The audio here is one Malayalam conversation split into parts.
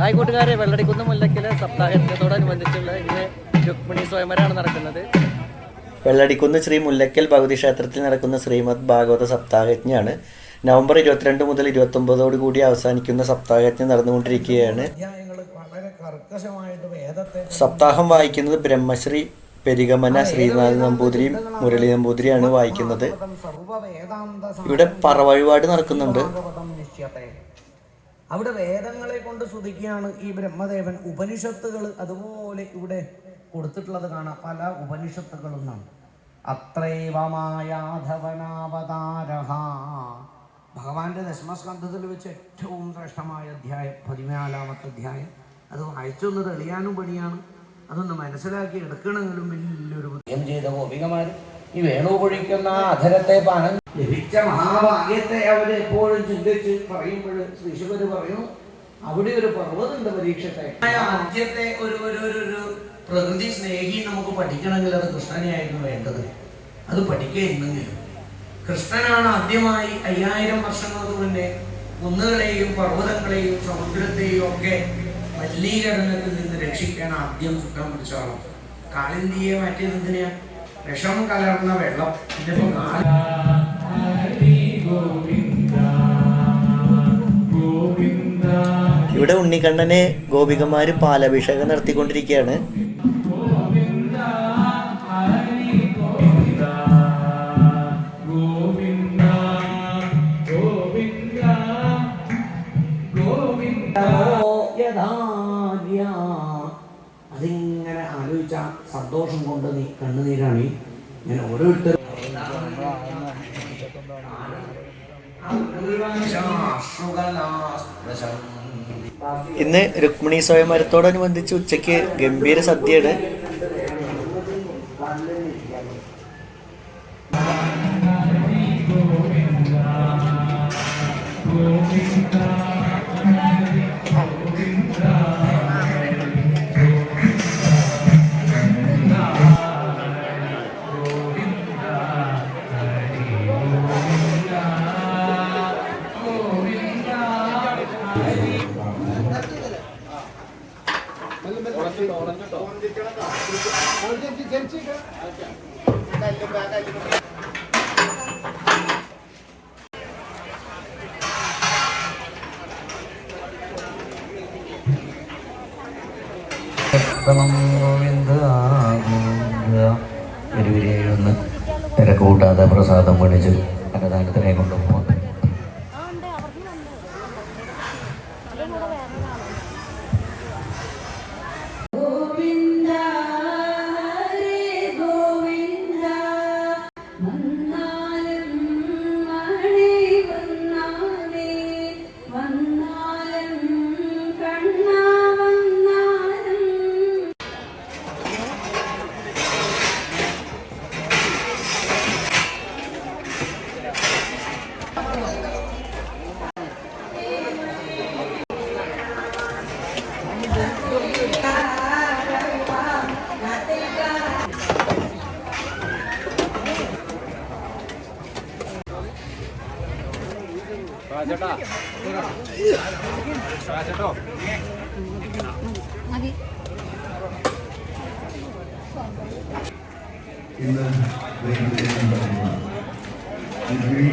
ഹായ് കൂട്ടുകാരെ വെള്ളടിക്കുന്ന് മുല്ലക്കിലെ സപ്താഹത്തോടനുബന്ധിച്ചുള്ള ഇതിലെ രുക്മിണി സ്വയംവരാണ് നടക്കുന്നത്. വെള്ളടിക്കുന്ന് ശ്രീ മുല്ലക്കൽ ഭഗവതി ക്ഷേത്രത്തിൽ നടക്കുന്ന ശ്രീമദ് ഭാഗവത സപ്താഹജ്ഞയാണ് നവംബർ ഇരുപത്തിരണ്ട് മുതൽ ഇരുപത്തൊമ്പതോട് കൂടി അവസാനിക്കുന്ന സപ്താഹജ്ഞ നടന്നുകൊണ്ടിരിക്കുകയാണ്. സപ്താഹം വായിക്കുന്നത് ബ്രഹ്മശ്രീ പെരികമന ശ്രീനാഥ് നമ്പൂതിരി മുരളി നമ്പൂതിരിയാണ് വായിക്കുന്നത്. ഇവിടെ പറവഴിപാട് നടക്കുന്നുണ്ട്. അവിടെ വേദങ്ങളെ കൊണ്ട് സ്തുതിക്കുകയാണ് ഈ ബ്രഹ്മദേവൻ. ഉപനിഷത്തുകൾ അതുപോലെ ഇവിടെ കൊടുത്തിട്ടുള്ളത് കാണാം. പല ഉപനിഷത്തുകളും നാം. അത്രൈവമായാധവനാവതാര ഭഗവാന്റെ ദശമസ്കന്ധത്തിൽ വെച്ച് ഏറ്റവും ശ്രേഷ്ഠമായ അധ്യായം പതിനാലാമത്തെ അധ്യായം. അത് വായിച്ചൊന്ന് തെളിയാനും പണിയാണ്. അതൊന്ന് മനസ്സിലാക്കി എടുക്കണമെങ്കിലും വലിയൊരു ചെയ്ത ഗോപികമാര്? ഈ വേണു പൊഴിക്കുന്ന അധരത്തെ പാനം ലഭിച്ച മഹാഭാഗ്യത്തെ അവർ എപ്പോഴും ചിന്തിച്ച് പറയുമ്പോൾ ശ്രീശുവര് പറയുന്നു അവിടെ ഒരു പർവതമുണ്ട് പരീക്ഷത്തെ. ആദ്യത്തെ ഒരു ഒരു ഒരു പ്രകൃതി സ്നേഹി നമുക്ക് പഠിക്കണമെങ്കിൽ അത് കൃഷ്ണനെയായിരുന്നു വേണ്ടത്. അത് പഠിക്കുക എന്നെങ്കിലും കൃഷ്ണനാണ് ആദ്യമായി അയ്യായിരം വർഷങ്ങൾക്ക് മുന്നേ കുന്നുകളെയും പർവതങ്ങളെയും സമുദ്രത്തെയും ഒക്കെ മലിനീകരണത്തിൽ നിന്ന് രക്ഷിക്കാൻ ആദ്യം ചുട്ടം പിടിച്ച ആളും കാളിന്തിയെ മാറ്റിയത് എന്തിനാ? വിഷം കലർന്ന വെള്ളം. ഇതിപ്പോ കാളി ഇവിടെ ഉണ്ണിക്കണ്ണനെ ഗോപികമാര് പാലഭിഷേകം നടത്തിക്കൊണ്ടിരിക്കുകയാണ്. അതിങ്ങനെ ആലോചിച്ച സന്തോഷം കൊണ്ട് നീ കണ്ണുനീരാണി ഞാൻ ഓരോരുത്തർ ഓരോരുത്തരും ഇന്ന് രുക്മിണി സ്വയംവരത്തോടനുബന്ധിച്ച് ഉച്ചയ്ക്ക് ഗംഭീര സദ്യയാണ് ഒന്ന് തിരക്കൂട്ടാതെ പ്രസാദം മേടിച്ച് അന്നദാനത്തിനെ കൊണ്ടുപോകും ഇന്ന് വൈകുന്നേരം നടക്കുന്ന ഡിഗ്രി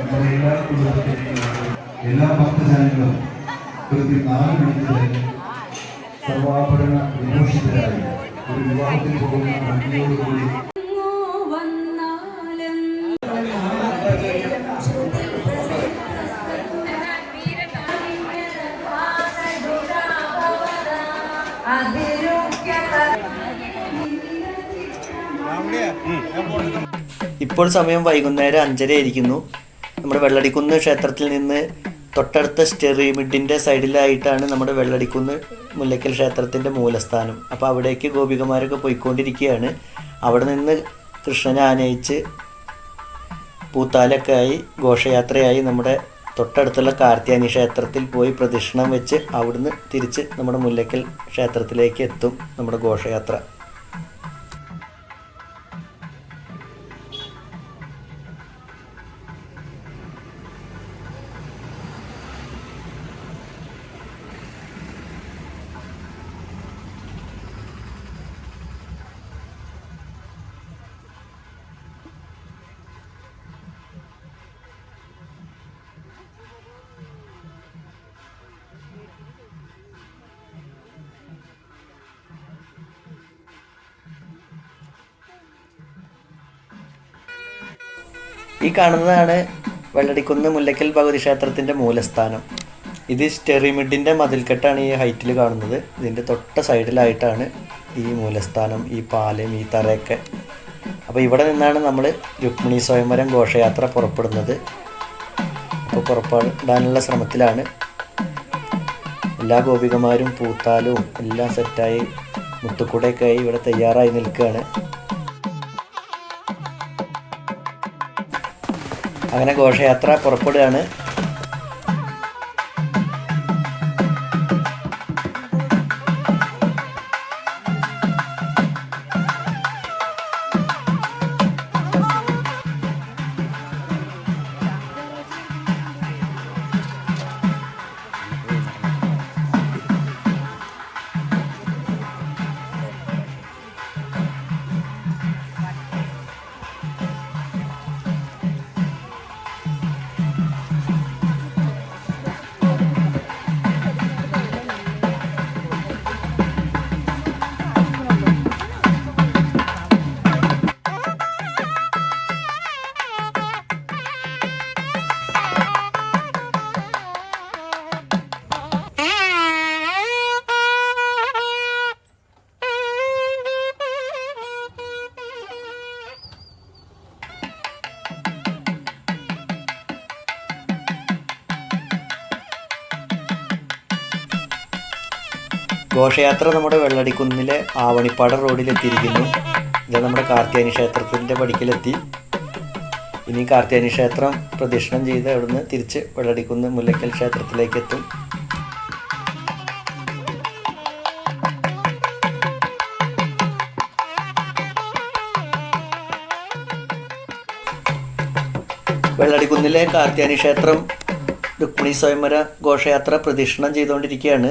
നമ്മുടെ എല്ലാ കുടുംബത്തിലെയും എല്ലാ ഭക്തജനങ്ങളും കൃത്യം നാല് മണിക്ക് സർവാഭരണ വിമോഷിതരായി ഒരു വിവാഹത്തിൽ പോകുന്ന ഭംഗിയോടുകൂടി ഇപ്പോൾ സമയം വൈകുന്നേരം അഞ്ചര ആയിരിക്കുന്നു. നമ്മുടെ വെള്ളടിക്കുന്ന് ക്ഷേത്രത്തിൽ നിന്ന് തൊട്ടടുത്ത സ്റ്റെറിമിഡിന്റെ സൈഡിലായിട്ടാണ് നമ്മുടെ വെള്ളടിക്കുന്ന് മുല്ലക്കൽ ക്ഷേത്രത്തിന്റെ മൂലസ്ഥാനം. അപ്പോൾ അവിടേക്ക് ഗോപികമാരൊക്കെ പോയിക്കൊണ്ടിരിക്കുകയാണ്. അവിടെ നിന്ന് കൃഷ്ണനെ ആനയിച്ച് പൂത്താലൊക്കെ ആയി ഘോഷയാത്രയായി നമ്മുടെ തൊട്ടടുത്തുള്ള കാർത്തിയാനി ക്ഷേത്രത്തിൽ പോയി പ്രദക്ഷിണം വെച്ച് അവിടുന്ന് തിരിച്ച് നമ്മുടെ മുല്ലക്കൽ ക്ഷേത്രത്തിലേക്ക് എത്തും നമ്മുടെ ഘോഷയാത്ര. ഈ കാണുന്നതാണ് വെള്ളടിക്കുന്ന് മുല്ലക്കൽ ഭഗവതി ക്ഷേത്രത്തിന്റെ മൂലസ്ഥാനം. ഇത് സ്റ്റെറിമിഡിന്റെ മതിൽക്കെട്ടാണ് ഈ ഹൈറ്റിൽ കാണുന്നത്. ഇതിന്റെ തൊട്ട സൈഡിലായിട്ടാണ് ഈ മൂലസ്ഥാനം ഈ പാലം ഈ തറയൊക്കെ. അപ്പോൾ ഇവിടെ നിന്നാണ് നമ്മൾ രുക്മിണി സ്വയംവരം ഘോഷയാത്ര പുറപ്പെടുന്നത്. അപ്പോൾ പുറപ്പെടാനുള്ള ശ്രമത്തിലാണ്. എല്ലാ ഗോപികമാരും പൂത്താലും എല്ലാം സെറ്റായി മുത്തുക്കൂടെയൊക്കെ ആയി ഇവിടെ തയ്യാറായി നിൽക്കുകയാണ്. അങ്ങനെ ഘോഷയാത്ര പുറപ്പെടുകയാണ്. ഘോഷയാത്ര നമ്മുടെ വെള്ളടിക്കുന്നിലെ ആവണിപ്പാട റോഡിലെത്തിയിരിക്കുന്നു. ഇത് നമ്മുടെ കാർത്തിയാനി ക്ഷേത്രത്തിന്റെ പടിക്കലെത്തി. ഇനി കാർത്തിയാനി ക്ഷേത്രം പ്രദക്ഷിണം ചെയ്ത് അവിടുന്ന് തിരിച്ച് വെള്ളടിക്കുന്ന് മുല്ലക്കൽ ക്ഷേത്രത്തിലേക്ക് എത്തും വെള്ളടിക്കുന്നിലെ കാർത്തിയാനി ക്ഷേത്രം രുക്മിണി സ്വയംവര ഘോഷയാത്ര പ്രദക്ഷിണം ചെയ്തുകൊണ്ടിരിക്കുകയാണ്.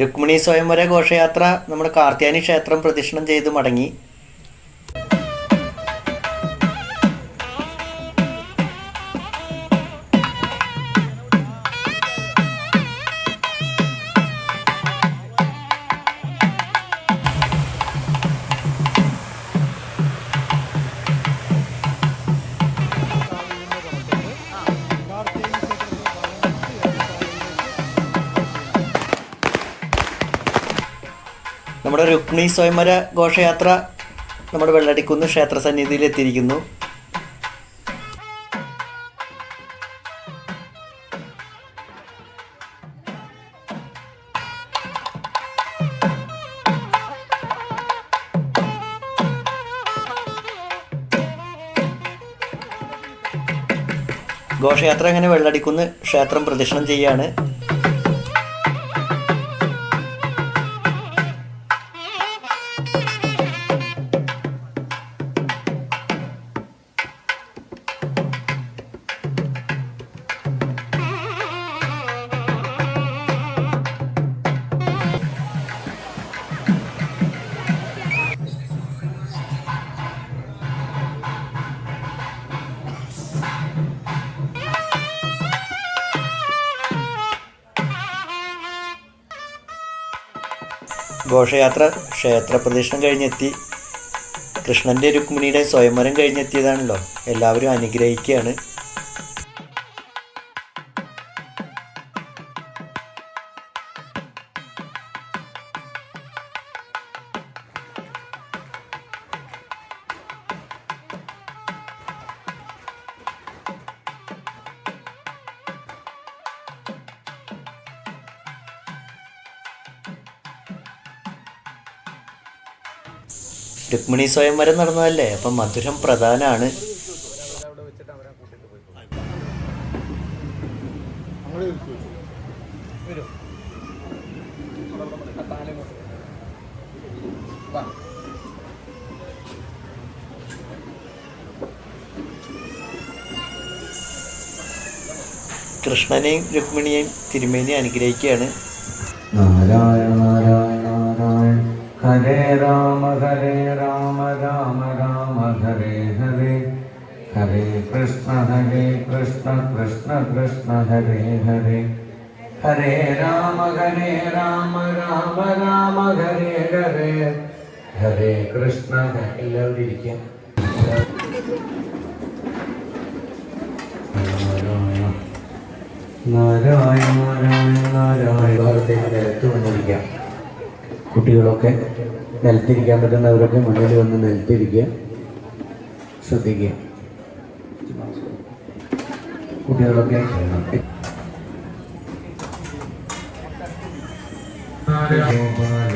രുക്മിണി സ്വയംവര ഘോഷയാത്ര നമ്മുടെ കാർത്യാനി ക്ഷേത്രം പ്രദക്ഷിണം ചെയ്ത് മടങ്ങി. നമ്മുടെ രുക്മിണി സ്വയംവര ഘോഷയാത്ര നമ്മുടെ വെള്ളടിക്കുന്ന് ക്ഷേത്ര സന്നിധിയിൽ എത്തിയിരിക്കുന്നു. ഘോഷയാത്ര അങ്ങനെ വെള്ളടിക്കുന്ന് ക്ഷേത്രം പ്രദക്ഷിണം ചെയ്യാണ് ഘോഷയാത്ര ക്ഷേത്രപ്രദക്ഷിണം കഴിഞ്ഞെത്തി. കൃഷ്ണന്റെ രുക്മിണിയുടെ സ്വയംവരം കഴിഞ്ഞെത്തിയതാണല്ലോ. എല്ലാവരും അനുഗ്രഹിക്കുകയാണ്. രുക്മിണി സ്വയംവരം നടന്നതല്ലേ? അപ്പൊ മധുരം പ്രധാനമാണ് കൃഷ്ണനെയും രുക്മിണിയെയും തിരുമേനി അനുഗ്രഹിക്കുകയാണ്. ഹരേ രാമ ഹരേ രാമ രാമ രാമ ഹരേ ഹരേ. ഹരേ കൃഷ്ണ ഹരേ കൃഷ്ണ കൃഷ്ണ കൃഷ്ണ ഹരേ ഹരേ. ഹരേ രാമ ഹരേ രാമ രാമ രാമ ഹരേ ഹരേ. ഹരേ കൃഷ്ണ എല്ലാവരും ഇരിക്കാം നാരായണ നാരായണ നാരായണ. ഭാഗത്തേക്ക് നിരത്തുവന്നിരിക്കാം കുട്ടികളൊക്കെ നിലത്തിരിക്കാൻ പറ്റുന്നവരൊക്കെ മണ്ണിൽ വന്ന് നിലത്തിരിക്കുക. ശ്രദ്ധിക്കുക. കുട്ടികളൊക്കെ ഗോപാല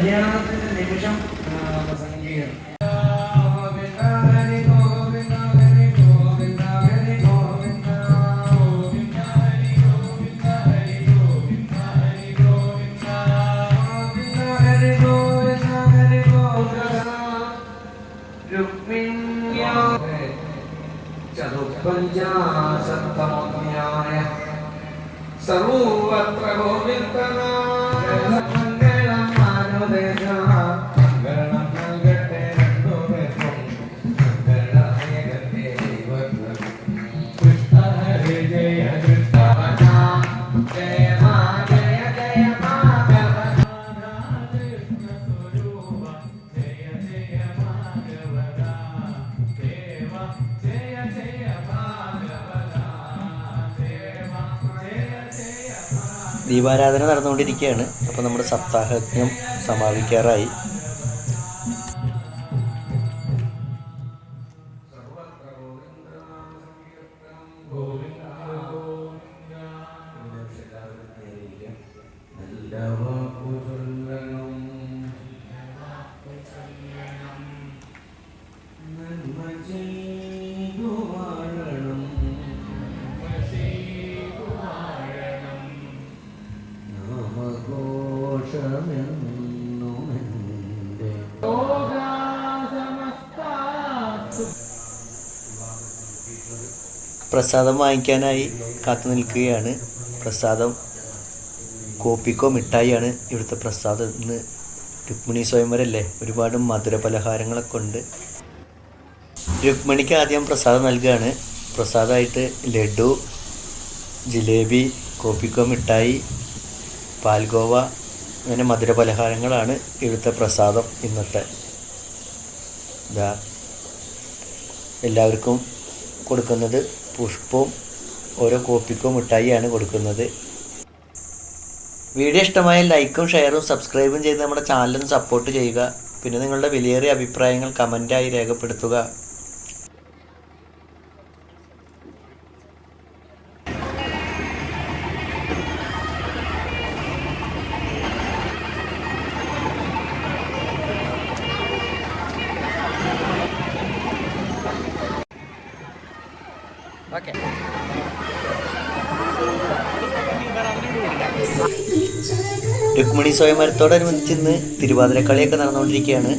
ഇവൻ കല്യാണത്തിന്റെ നിമിഷം ആ, പ്രസംഗിക്കുകയാണ് ഗോവിന്ദ ഹരി ഗോവിന്ദ ദീപാരാധന നടന്നുകൊണ്ടിരിക്കുകയാണ്. അപ്പോൾ നമ്മുടെ സപ്താഹജ്ഞം സമാപിക്കാറായി. പ്രസാദം വാങ്ങിക്കാനായി കാത്തു നിൽക്കുകയാണ്. പ്രസാദം കോപ്പിക്കോ മിഠായിയാണ് ഇവിടുത്തെ പ്രസാദം ഇന്ന് രുക്മിണി സ്വയംവരല്ലേ? ഒരുപാട് മധുര പലഹാരങ്ങളൊക്കെ ഉണ്ട്. രുക്മിണിക്ക് ആദ്യം പ്രസാദം നൽകുകയാണ് പ്രസാദമായിട്ട് ലഡു ജിലേബി കോപ്പിക്കോ മിഠായി പാൽഗോവ അങ്ങനെ മധുര പലഹാരങ്ങളാണ് ഇവിടുത്തെ പ്രസാദം ഇന്നത്തെ. എല്ലാവർക്കും കൊടുക്കുന്നത്. പുഷ്പവും ഓരോ കോപ്പിക്കോ മിഠായിയാണ് കൊടുക്കുന്നത്. വീഡിയോ ഇഷ്ടമായ ലൈക്കും ഷെയറും സബ്സ്ക്രൈബും ചെയ്ത് നമ്മുടെ ചാനലിന് സപ്പോർട്ട് ചെയ്യുക. പിന്നെ നിങ്ങളുടെ വിലയേറിയ അഭിപ്രായങ്ങൾ കമന്റായി രേഖപ്പെടുത്തുക. സ്വയംവരത്തോടനുബന്ധിച്ച് ഇന്ന് തിരുവാതിരക്കളിയൊക്കെ നടന്നുകൊണ്ടിരിക്കുകയാണ്.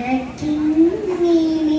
കനകക്കിങ്ങിനി